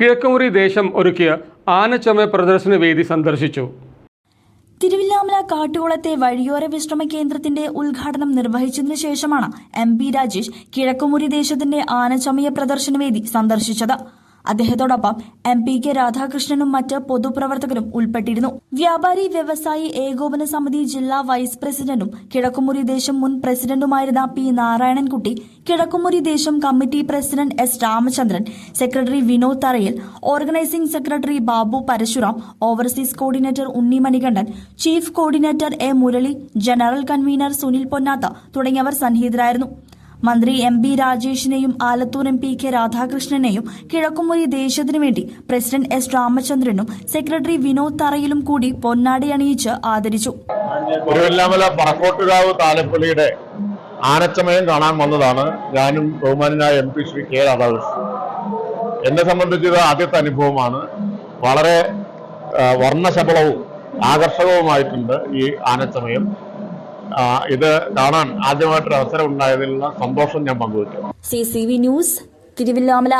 കിഴക്കുമുറി ദേശം ഒരുക്കിയ ആനച്ചമയ പ്രദർശന വേദി സന്ദർശിച്ചു. തിരുവില്ലാമല കാട്ടുകുളത്തെ വഴിയോര വിശ്രമ കേന്ദ്രത്തിന്റെ ഉദ്ഘാടനം നിർവഹിച്ചതിനു ശേഷമാണ് എം പി രാജേഷ് കിഴക്കുമുറി ദേശത്തിന്റെ ആനച്ചമയ പ്രദർശനവേദി സന്ദർശിച്ചത്. അദ്ദേഹത്തോടൊപ്പം എം പി കെ രാധാകൃഷ്ണനും മറ്റ് പൊതുപ്രവർത്തകരും ഉൾപ്പെട്ടിരുന്നു. വ്യാപാരി വ്യവസായി ഏകോപന സമിതി ജില്ലാ വൈസ് പ്രസിഡന്റും കിഴക്കുമുറി ദേശം മുൻ പ്രസിഡന്റുമായിരുന്ന പി നാരായണൻകുട്ടി കിഴക്കുമുറി ദേശം committee president S Ramachandran secretary Vinod Tharayil organising secretary Babu Parasuram overseas coordinator Unni Manikandan chief coordinator A Murali general convener Sunil Ponnatha തുടങ്ങിയവർ സന്നിഹിതരായിരുന്നു. മന്ത്രി എം ബി രാജേഷിനെയും ആലത്തൂർ എം പി കെ രാധാകൃഷ്ണനെയും കിഴക്കുമുറി ദേശത്തിനു വേണ്ടി പ്രസിഡന്റ് എസ് രാമചന്ദ്രനും secretary Vinod തറയിലും കൂടി പൊന്നാടി അണിയിച്ച് ആദരിച്ചു. ആനച്ചമയം കാണാൻ വന്നതാണ് ഞാനും ബഹുമാനായ M P Shri K Radhakrishnan. എന്നെ സംബന്ധിച്ചത് ആദ്യത്തെ അനുഭവമാണ്. വളരെ വർണശബളവും ആകർഷകവുമായിട്ടുണ്ട് ഈ ആനച്ചമയം. ഇത് കാണാൻ ആദ്യമായിട്ടൊരു അവസരം ഉണ്ടായതിലുള്ള സന്തോഷം ഞാൻ പങ്കുവച്ചു C C V news Thiruvilwamala.